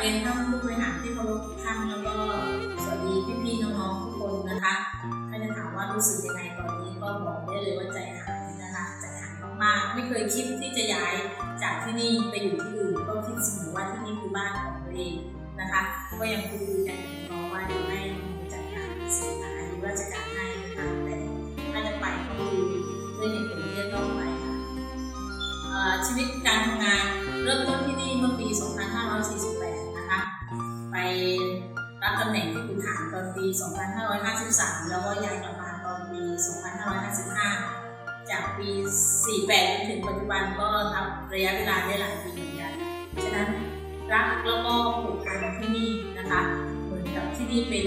เรียนท่านผู้บริหารที่เคารพทุกท่านแล้วก็สวัสดีพี่ๆน้องๆทุกคนนะคะถ้าจะถามว่ารู้สึกยังไงตอนนี้ก็บอกได้เลยว่าใจหายนะคะใจหายมากๆไม่เคยคิดที่จะย้ายจากที่นี่ไปอยู่ที่อื่นก็คิดเสมอว่าที่นี่คือบ้านของตัวเองนะคะ ก็ยังคุยกันน้องว่าเดี๋ยวให้ 2553 แล้วก็ย้ายกลับมาตอนปี 2555 จากปี 48จนถึงปัจจุบันก็นับระยะเวลาได้หลายปีเหมือนกัน ฉะนั้นรักแล้วก็ผูกพันที่นี่นะคะ เหมือนกับที่นี่เป็น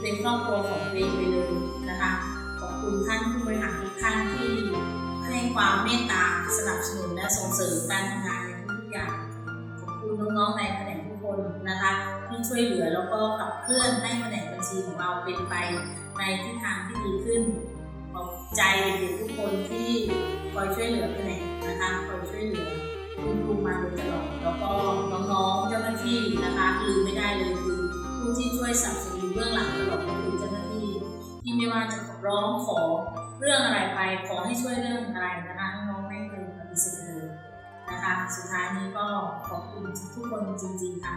เป็นครอบครัวของตัวเองไปเลยนะคะ ขอบคุณท่านผู้บริหารทุกท่านที่ให้ความเมตตาสนับสนุนและส่งเสริมการทำงานในทุกๆอย่าง ขอบคุณน้องๆใน ช่วยเหลือแล้วก็ขับเคลื่อนให้แผนกบัญชีของเราเป็นไปในทิศทางที่ดีขึ้นขอบใจเด็กๆทุกคนที่คอยช่วยเหลือแผนกนะคะคอยช่วยเหลือคุณครูมาโดยตลอดแล้วก็น้องๆเจ้าหน้าที่นะคะลืมไม่ได้เลยคือผู้ที่ช่วยสนับสนุนเบื้องหลังตลอดก็คือเจ้าหน้าที่ที่ไม่ว่าจะร้องขอเรื่องอะไรไปขอให้ช่วยเรื่องอะไรนะคะน้องๆไม่เคยปฏิเสธเลยนะคะสุดท้ายนี้ก็ขอบคุณทุกคนจริงๆค่ะ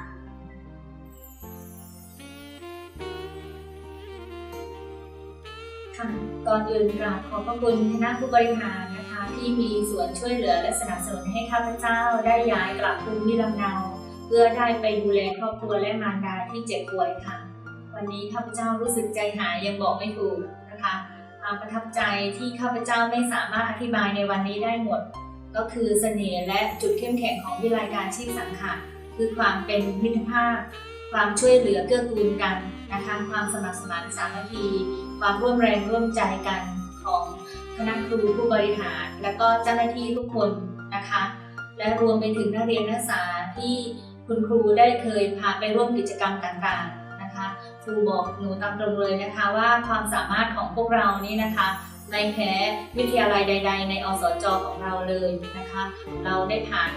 ค่ะก่อนอื่นกราบขอบพระคุณคณะผู้บริหารนะคะ ที่มีส่วนช่วยเหลือและสนับสนุนให้ข้าพเจ้าได้ย้ายกลับภูมิลำเนาเพื่อได้ไปดูแลครอบครัวและมารดาที่เจ็บป่วยค่ะ วันนี้ข้าพเจ้ารู้สึกใจหายยังบอกไม่ถูกนะคะความประทับใจที่ข้าพเจ้าไม่สามารถอธิบายในวันนี้ได้หมด ก็คือเสน่ห์และจุดเข้มแข็งของวิไลการชีพสังขารคือความเป็นมิตรภาพ ความช่วยเหลือเกื้อกูลกันนะคะความสมัครสมานสามัคคี ความร่วมแรงร่วมใจกันของคณะครูผู้บริหาร และก็เจ้าหน้าที่ทุกคนนะคะ และรวมไปถึงนักเรียนนักศึกษาที่คุณครูได้เคยพาไปร่วมกิจกรรมต่างๆนะคะ ครูบอกหนูตามตรงเลยนะคะว่าความสามารถของพวกเรานี้นะคะไม่แพ้วิทยาลัยใด ๆ ในอสจของเราเลยนะคะ เราได้ผ่าน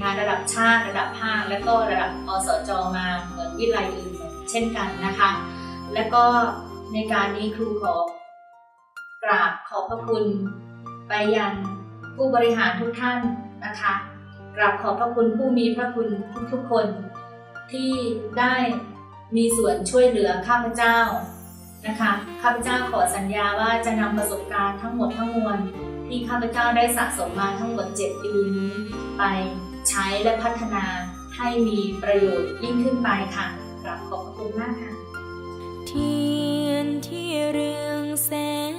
งานระดับชาติระดับภาค และก็ระดับอสจมาเหมือนวิทยาลัยอื่นเช่นกันนะคะ และก็ในการนี้ครูขอกราบขอบพระคุณ ไปยังผู้บริหารทุกท่านนะคะกราบขอบพระคุณผู้มีพระคุณทุกๆคนที่ได้มีส่วนช่วยเหลือข้าพเจ้านะคะข้าพเจ้าขอสัญญาว่าจะนำประสบการณ์ทั้งหมดทั้งมวลที่ข้าพเจ้าได้สะสมมาทั้งหมด 7 ปีนี้ไป ใช้และพัฒนาให้มีประโยชน์ยิ่งขึ้นไปค่ะกราบขอบพระคุณมากค่ะ เทียนที่เรืองแสง